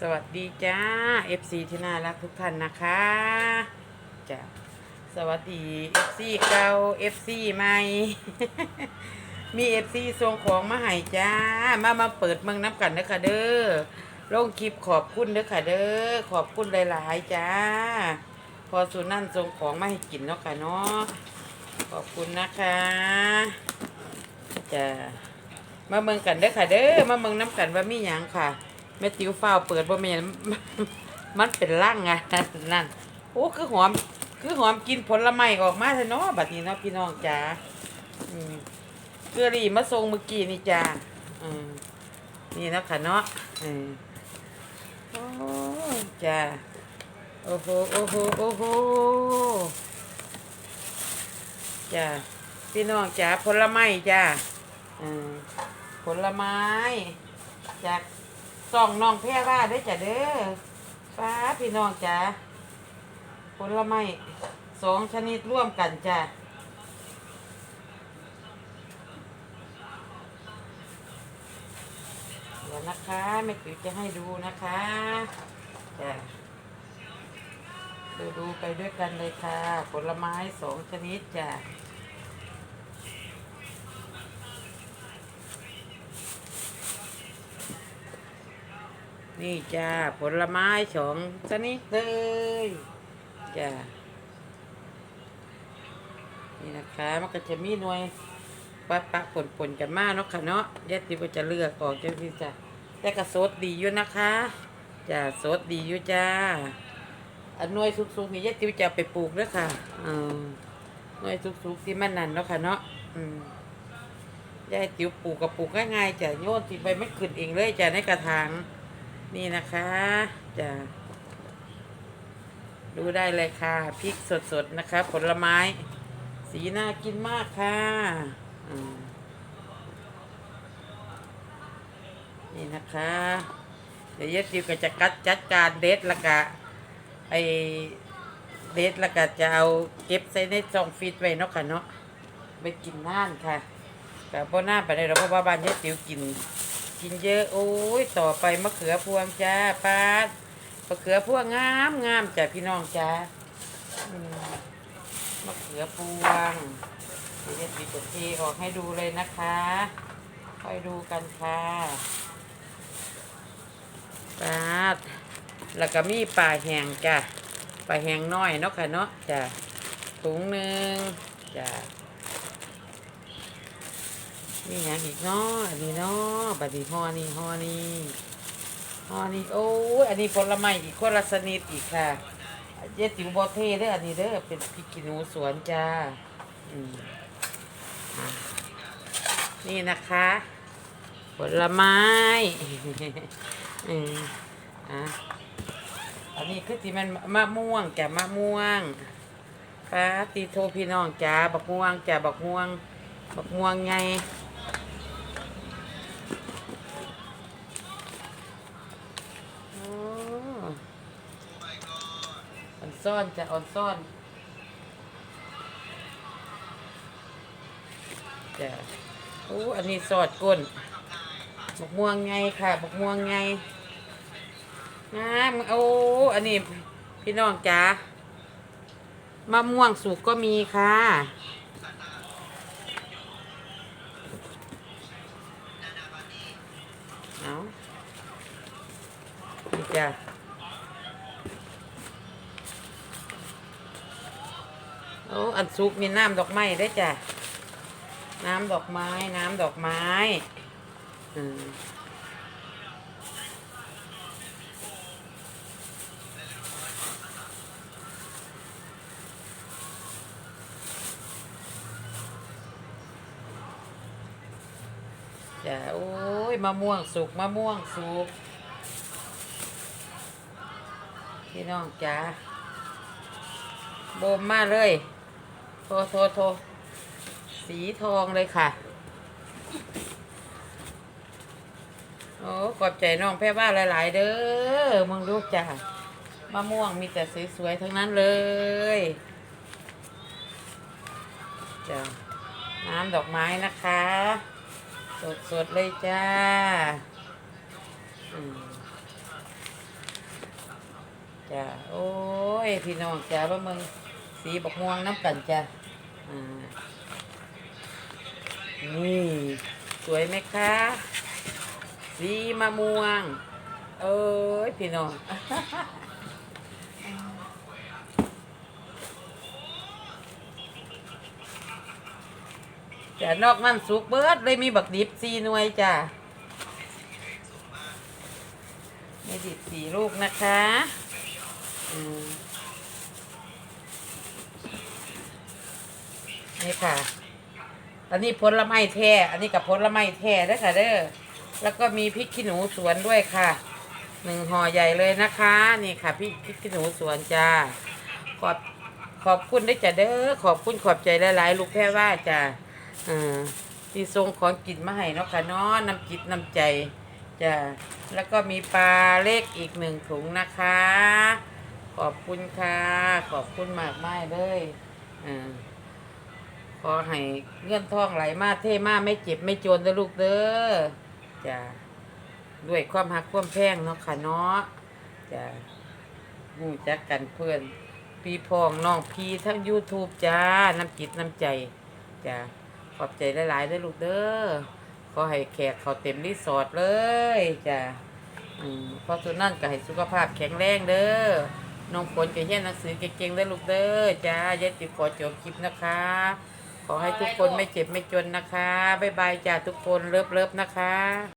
สวัสดีจ้า FC ที่น่ารักทุกท่านนะคะจ้าสวัสดี FC เก่า FC ใหม่ มี FC ส่งของมาให้จ้า มามาเปิดเมืองน้ำกันเด้อค่ะเด้อลงคลิปขอบคุณเด้อค่ะเด้อขอบคุณหลายๆจ้า พอสุนั่นส่งของมาให้กินเนาะค่ะเนาะขอบคุณนะคะจ้ามาเมืองกันเด้อค่ะเด้อมาเมืองน้ำกันว่ามีหยังค่ะ แม่ติ๋วฟ้าเปิดบ่แม่นมันเป็นร่างไงนั่นโอ้คือหอม คือหอมกินผลไม้ออกมาแท้เนาะบัดนี้เนาะพี่น้องจ๋าเกลือรี่มาส่งเมื่อกี้นี่จ้าอนี่นะค่ะเนาะอืมโอ้จ้าโอ้โหโอ้โหโอ้โหจ้าพี่น้องจ๋าผลไม้จ้าอืมผลไม้จาก ส่องน้องแพร่ว่าเด้จ้ะเด้อฟ้าพี่น้องจ้ะผลไม้สองชนิดร่วมกันจ้ะเดี๋ยวนะคะแม่ติ๋วจะให้ดูนะคะจ้ะดูดูไปด้วยกันเลยค่ะ ผลไม้สองชนิดจ้ะ นี่จ้าผลไม้สองชนิดเลยจ้านี่นะคะมันก็จะมีหน่วยปะปะผลผลกันมากเนาะค่ะเนาะยายติวจะเลือกออกจังที่จ้ะแต่ก็สดดีอยู่นะคะจ้าสดดีอยู่จ้าอันหน่วยสุกๆนี่ยายติวจะไปปลูกด้วยค่ะอืมหน่วยสุกๆที่มันนั่นเนาะค่ะเนาะอืมยายติ๋วปลูกกับปลูกง่ายๆจ้ะโยนที่ใบไม่ขึ้นเองเลยจ้ะในกระถาง นี่นะคะจะดูได้เลยค่ะพริกสดๆนะคะ ผลไม้ สีน่ากินมากค่ะนี่นะคะ เดี๋ยวยายติวก็จะกัดจัดการเด็ดล้วก็ไอเด็ดล้วก็จะเอาเก็บใส่ในซองฟิตไว้เนาะค่ะเนาะไปกินน่านค่ะแต่พอหน้าไปได้เราเพราะว่าบ้านยายติวกิน กินเยอะโอ้ยต่อไปมะเขือพวงจ้าป้ามะเขือพวงงามงามจ้ะพี่น้องจ้ามะเขือพวงเดี๋ยวจะปิดทีออกให้ดูเลยนะคะค่อยดูกันค่ะปาดแล้วก็มีปลาแหงจ้ะปลาแหงน้อยเนาะค่ะเนาะจ้ะถุงหนึ่งจ้ะ นี่ยังอีกเนาะอันนี้เนาะบัดนี้ห่อนี่ห่อนี่ห่อนี่โอ้ยอันนี้ผลไม้อีกคนละชนิดอีกค่ะเยติวบอเทเด้ออันนี้เด้อเป็นพริกขี้หนูสวนจ้าอืมนี่นะคะผลไม้อืมอะอันนี้คือที่มันมะม่วงจ้ะมะม่วงป้าตีโทพี่น้องจ้าบักม่วงจ้าบักม่วงบักม่วงไง โอ้อ่อน ซ่อนจะอ่อนซ่อนจะโอ้อันนี้สอดก้นบกม่วงไงค่ะบกม่วงไงงามโอ้อันนี้พี่น้องจ๋ามะม่วงสุกก็มีค่ะเอาดีจ้ะ อ้อันสุกมีน้ำดอกไม้ได้จ้ะ น้ำดอกไม้ น้ำดอกไม้อืมจ้ะโอ้ยมะม่วงสุกมะม่วงสุกพี่น้องจ้าโบมมาเลย ทรโทรโทรสีทองเลยค่ะ โอ้ขอบใจน้องแพ่บ้านหลาย ๆ เด้อมึงลูกจ้ามะม่วงมีแต่สวย ๆ ทั้งนั้นเลยจ้ะน้ำดอกไม้นะคะ สด ๆ เลยจ้าจ้ะโอ้ย พี่น้องจ้ะว่ามึง สีบักม่วงน้ำกันจ้ะอ่านี่สวยไหมคะ สีมะม่วง เอ้ย พี่น้องจ้ะนอกนั่นสุกเบิดเลยมีบักดิบสีหน่วยจ้ะมีดิบสีลูกนะคะ อืม นี่ค่ะ อันนี้ผลไม้แท้ อันนี้กับผลไม้แท้เด้ค่ะเด้อ แล้วก็มีพริกขี้หนูสวนด้วยค่ะ หนึ่งห่อใหญ่เลยนะคะ นี่ค่ะพริกพริกขี้หนูสวนจ้า ขอบขอบคุณได้จ้ะเด้อ ขอบคุณขอบใจหลายๆลูกแพ้ว่าจ้ะอ่าที่ส่งของกินมาให้เนาะค่ะเนาะน้ำจิตน้ำใจจ้ะแล้วก็มีปลาเล็กอีกหนึ่งถุงนะคะ ขอบคุณค่ะ ขอบคุณมากมายเลยอ่า ขอให้เงื่อนท่องไหลมาเท่มาไม่เจ็บไม่จนเด้อลูกเด้อจ้ะด้วยความหักความแพงเนาะค่ะเนาะจ้ะหูจักกันเพื่อนพี่พองน้องพี่ทั้ง YouTube จ้า น้ำจิตน้ำใจจ้ะขอบใจหลายๆเด้อลูกเด้อขอให้แขกเขาเต็มรีสอร์ทเลยจ้ะอืมเพราะสุนั่นก็ให้สุขภาพแข็งแรงเด้อน้องฝนก็เรียนหนังสือเก่งๆเด้อลูกเด้อจ้ายายติขอจบคลิปนะคะ ขอให้ทุกคนไม่เจ็บไม่จนนะคะ บ๊ายบายจ้าทุกคนเลิฟเลิฟนะคะ